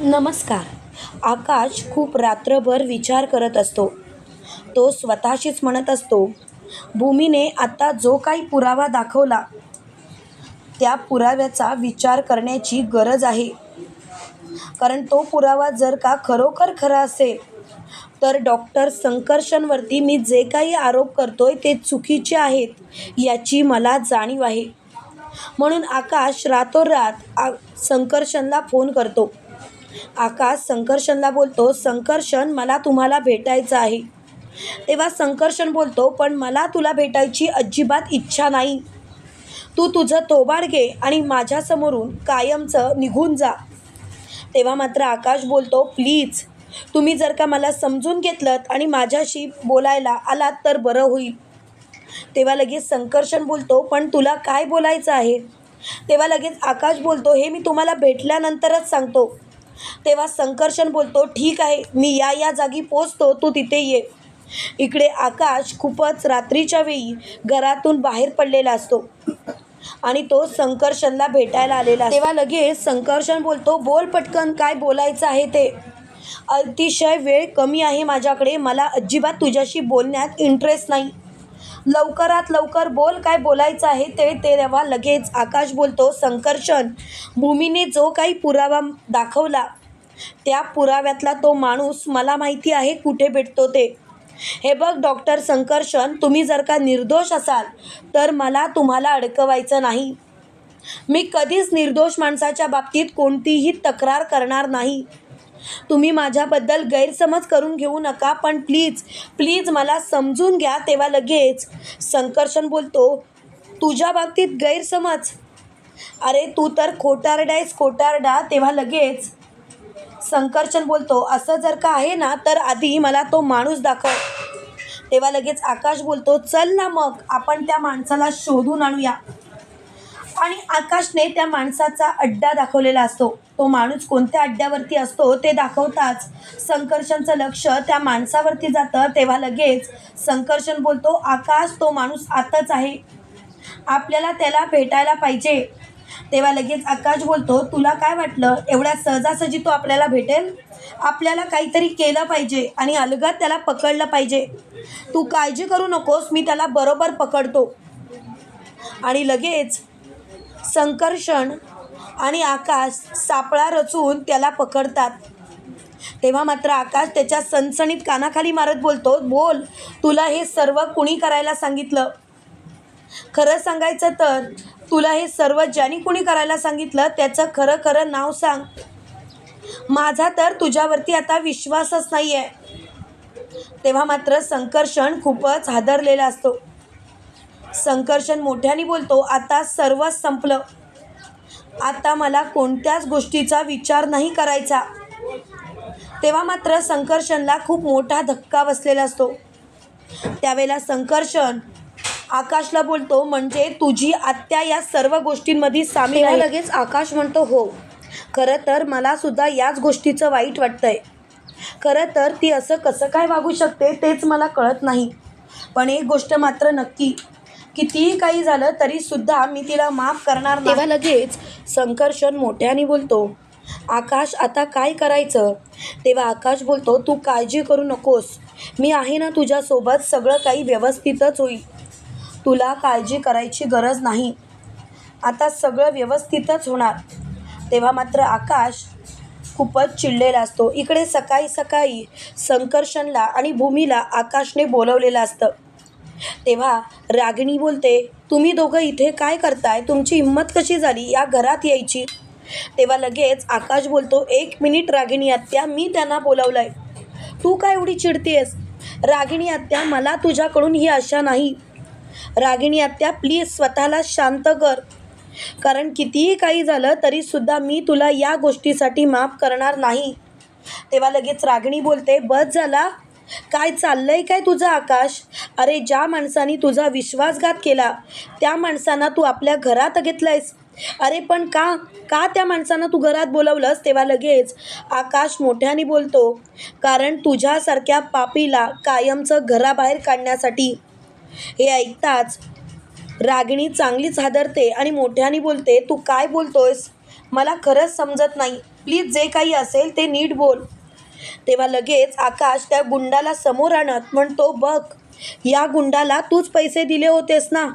नमस्कार. आकाश खूप रात्रभर विचार करत असतो. तो स्वतःशीच म्हणत असतो भूमीने आता जो काही पुरावा दाखवला त्या पुराव्याचा विचार करण्याची गरज आहे. कारण तो पुरावा जर का खरोखर खरा असेल तर डॉक्टर संकर्षणवरती मी जे काही आरोप करतोय ते चुकीचे आहेत याची मला जाणीव आहे. म्हणून आकाश रातोरात आ संकर्षणला फोन करतो. आकाश संकर्षणला बोलतो संकर्षण मला तुम्हाला भेटायचं आहे. तेव्हा संकर्षण बोलतो पण मला तुला भेटायची अजिबात इच्छा नाही. तू तुझं तोबाड घे आणि माझ्यासमोरून कायमचं निघून जा. तेव्हा मात्र आकाश बोलतो प्लीज तुम्ही जर का मला समजून घेतलं आणि माझ्याशी बोलायला आलात तर बरं होईल. तेव्हा लगेच संकर्षण बोलतो पण तुला काय बोलायचं आहे? तेव्हा लगेच आकाश बोलतो हे मी तुम्हाला भेटल्यानंतरच सांगतो. तेव्हा संकर्षण बोलतो ठीक आहे मी या या जागी पोचतो तू तिथे ये. इकडे आकाश खूपच रात्रीच्या वेळी घरातून बाहेर पडलेला असतो. आणि तो संकर्षणला भेटायला आलेला तेव्हा लगेच संकर्षण बोलतो बोल पटकन काय बोलायचं आहे ते? अतिशय वेळ कमी आहे माझ्याकडे मला अजिबात तुझ्याशी बोलण्यात इंटरेस्ट नाही. लवकरात लवकर बोल काय बोलायचं आहे ते ते तेव्हा लगेच आकाश बोलतो संकर्षण भूमीने जो काही पुरावा दाखवला त्या पुराव्यातला तो माणूस मला माहिती आहे कुठे भेटतो ते. हे बघ डॉक्टर संकर्षण तुम्ही जर का निर्दोष असाल तर मला तुम्हाला अडकवायचं नाही. मी कधीच निर्दोष माणसाच्या बाबतीत कोणतीही तक्रार करणार नाही. तुम्ही माझ्याबद्दल गैरसमज करून घेऊ नका पण प्लीज प्लीज मला समजून घ्या तेव्हा लगेच. संकर्षण बोलतो तुझ्या बाबतीत गैरसमज? अरे तू तर खोटारडायस खोटारडा. तेव्हा लगेच संकर्षण बोलतो असं जर का आहे ना तर आधी मला तो माणूस दाखव. तेव्हा लगेच आकाश बोलतो चल ना मग आपण त्या माणसाला शोधून आणूया. आणि आकाशने त्या माणसाचा अड्डा दाखवलेला असतो. तो माणूस कोणत्या अड्ड्यावरती असतो ते दाखवताच संकर्षणचं लक्ष त्या माणसावरती जातं. तेव्हा लगेच संकर्षण बोलतो आकाश तो माणूस आताच आहे. आपल्याला त्याला भेटायला पाहिजे. तेव्हा लगेच आकाश बोलतो तुला काय वाटलं? एवढ्या सहजासहजी तो आपल्याला भेटेल? आपल्याला काहीतरी केलं पाहिजे आणि अलगद त्याला पकडलं पाहिजे. तू काळजी करू नकोस मी त्याला बरोबर पकडतो. आणि लगेच संकर्षण आणि आकाश सापळा रचून त्याला पकडतात. तेव्हा मात्र आकाश त्याच्या सणसणीत कानाखाली मारत बोलतो बोल तुला हे सर्व कुणी करायला सांगितलं? खरं सांगायचं तर तुला हे सर्व ज्याने कुणी करायला सांगितलं त्याचं खरं खरं नाव सांग. माझा तर तुझ्यावरती आता विश्वासच नाही आहे तेव्हा मात्र संकर्षण खूपच हादरलेला असतो. संकर्षण मोठ्याने बोलतो आता सर्वच संपलं. आता मला कोणत्याच गोष्टीचा विचार नाही करायचा. तेव्हा मात्र संकर्षणला खूप मोठा धक्का बसलेला असतो. त्यावेळेला संकर्षण आकाशला बोलतो म्हणजे तुझी आत्या या सर्व गोष्टींमध्ये सामील आहे. लगेच आकाश म्हणतो हो खरं तर मला सुद्धा याच गोष्टीचं वाईट वाटतंय. खरं तर ती असं कसं काय वागू शकते तेच मला कळत नाही. पण एक गोष्ट मात्र नक्की कितीही काही झालं तरीसुद्धा मी तिला माफ करणार नाही. तेव्हा लगेच संकर्षण मोठ्याने बोलतो आकाश आता काय करायचं? तेव्हा आकाश बोलतो तू काळजी करू नकोस. मी आहे ना तुझ्यासोबत सगळं काही व्यवस्थितच होईल. तुला काळजी करायची गरज नाही. आता सगळं व्यवस्थितच होणार. तेव्हा मात्र आकाश खूपच चिडलेला असतो. इकडे सकाळी सकाळी संकर्षणला आणि भूमीला आकाशने बोलवलेलं असतं. तेव्हा रागिणी बोलते तुम्ही दोघं इथे काय करताय? तुमची हिंमत कशी झाली? या घरात यायची. तेव्हा लगेच आकाश बोलतो एक मिनिट रागिणी आत्या मी त्यांना बोलवलंय. तू काय एवढी चिडतेस रागिणी आत्या मला तुझ्याकडून ही आशा नाही. रागिणी आत्या प्लीज स्वतःला शांत कर. कारण कितीही काही झालं तरीसुद्धा मी तुला या गोष्टीसाठी माफ करणार नाही. तेव्हा लगेच रागिणी बोलते बस झाला. काय चाललंय काय तुझं आकाश? अरे ज्या माणसाने तुझा विश्वासघात केला त्या माणसांना तू आपल्या घरात घेतलंयस. अरे पण का? का त्या माणसांना तू घरात बोलवलंस तेव्हा लगेच? आकाश मोठ्याने बोलतो कारण तुझ्यासारख्या पापीला कायमचं घराबाहेर काढण्यासाठी. हे ऐकताच रागिणी चांगलीच हादरते आणि मोठ्याने बोलते तू काय बोलतोयस? मला खरंच समजत नाही. प्लीज जे काही असेल ते नीट बोल. तेव्हा लगेच आकाश त्या गुंडाला समोर आणत म्हणतो बघ या गुंडाला तूच पैसे दिले होतेस ना?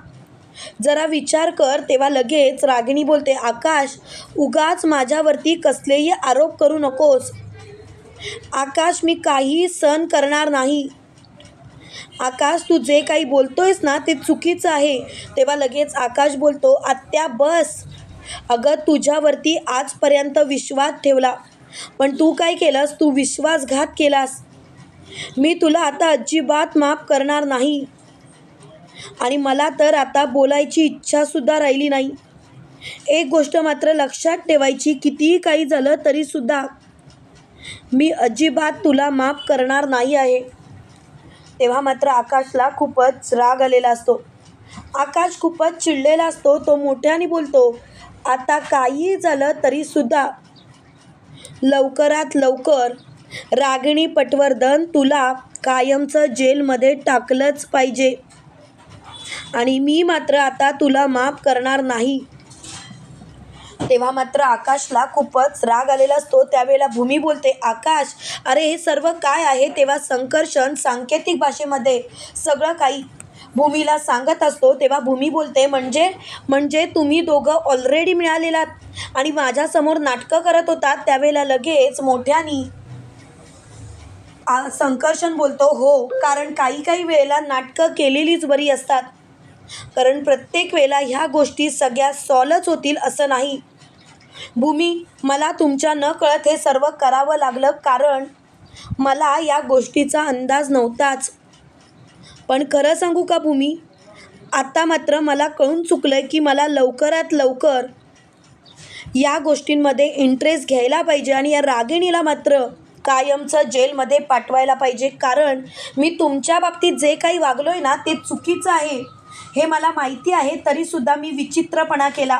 जरा विचार कर तेव्हा लगेच रागिणी बोलते आकाश उगाच माझ्यावरती कसलेही आरोप करू नकोस. आकाश मी काही सहन करणार नाही. आकाश तू जे काही बोलतोयस ना ते चुकीचं आहे. तेव्हा लगेच आकाश बोलतो आत्या बस. अगं तुझ्यावरती आजपर्यंत विश्वास ठेवला. पण तू काय केलंस? तू विश्वासघात केलास. मी तुला आता अजिबात माफ करणार नाही. आणि मला तर आता बोलायची इच्छासुद्धा राहिली नाही. एक गोष्ट मात्र लक्षात ठेवायची कितीही काही झालं तरीसुद्धा मी अजिबात तुला माफ करणार नाही आहे. तेव्हा मात्र आकाशला खूपच राग आलेला असतो. आकाश खूपच चिडलेला असतो तो मोठ्याने बोलतो आता काही झालं तरीसुद्धा लवकरात लवकर. रागिणी पटवर्धन तुला कायमचं जेलमध्ये टाकलंच पाहिजे. आणि मी मात्र आता तुला माफ करणार नाही. तेव्हा मात्र आकाशला खूपच राग आलेला असतो. त्यावेळेला भूमी बोलते आकाश अरे हे सर्व काय आहे तेव्हा संकर्षण सांकेतिक भाषेमध्ये? सगळं काही भूमीला सांगत असतो तेव्हा भूमी बोलते म्हणजे म्हणजे तुम्ही दोघं ऑलरेडी मिळालेलात आणि माझ्यासमोर नाटकं करत होतात त्यावेळेला लगेच मोठ्यानी संकर्षण बोलतो हो कारण काही काही वेळेला नाटकं केलेलीच बरी असतात. कारण प्रत्येक वेळेला ह्या गोष्टी सगळ्या सॉलच होतील असं नाही. भूमी मला तुमच्या न कळत हे सर्व करावं लागलं कारण मला या गोष्टीचा अंदाज नव्हताच. पण खरं सांगू का भूमी? आत्ता मात्र मला कळून चुकलं आहे की मला लवकरात लवकर या गोष्टींमध्ये इंटरेस्ट घ्यायला पाहिजे आणि या रागिणीला मात्र कायमचं जेलमध्ये पाठवायला पाहिजे. कारण मी तुमच्या बाबतीत जे काही वागलो आहे ना ते चुकीचं आहे. हे मला माहिती आहे तरीसुद्धा मी विचित्रपणा केला.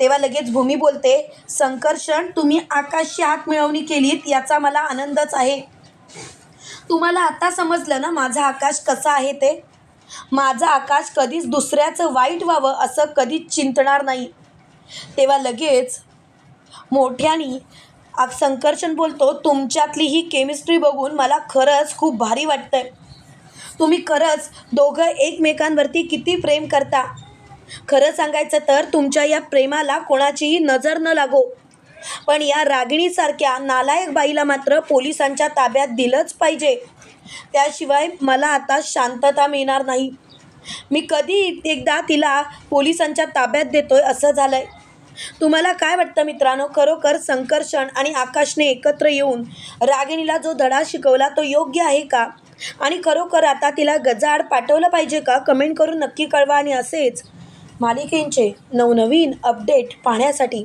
तेव्हा लगेच भूमी बोलते संकर्षण तुम्ही आकाशची हात मिळवणी केलीत याचा मला आनंदच आहे. तुम्हाला आता समजलं ना माझा आकाश कसा आहे ते? माझा आकाश कधीच दुसऱ्याचं वाईट व्हावं असं कधीच चिंतणार नाही. तेव्हा लगेच मोठ्यानी आ- संकर्षण बोलतो तुमच्यातली ही केमिस्ट्री बघून मला खरंच खूप भारी वाटतंय. तुम्ही खरंच दोघं एकमेकांवरती किती प्रेम करता. खरं सांगायचं तर तुमच्या या प्रेमाला कोणाचीही नजर न लागो. पण या रागिणीसारख्या नालायक बाईला मात्र पोलिसांच्या ताब्यात दिलंच पाहिजे. त्याशिवाय मला आता शांतता मिळणार नाही. मी कधी एकदा तिला पोलिसांच्या ताब्यात देतोय असं झालंय. तुम्हाला काय वाटतं मित्रांनो? खरोखर संकर्षण आणि आकाशने एकत्र येऊन रागिणीला जो धडा शिकवला तो योग्य आहे का? आणि खरोखर आता तिला गजाड पाठवलं पाहिजे का? कमेंट करून नक्की कळवा आणि असेच मालिकेंचे नवनवीन अपडेट पाहण्यासाठी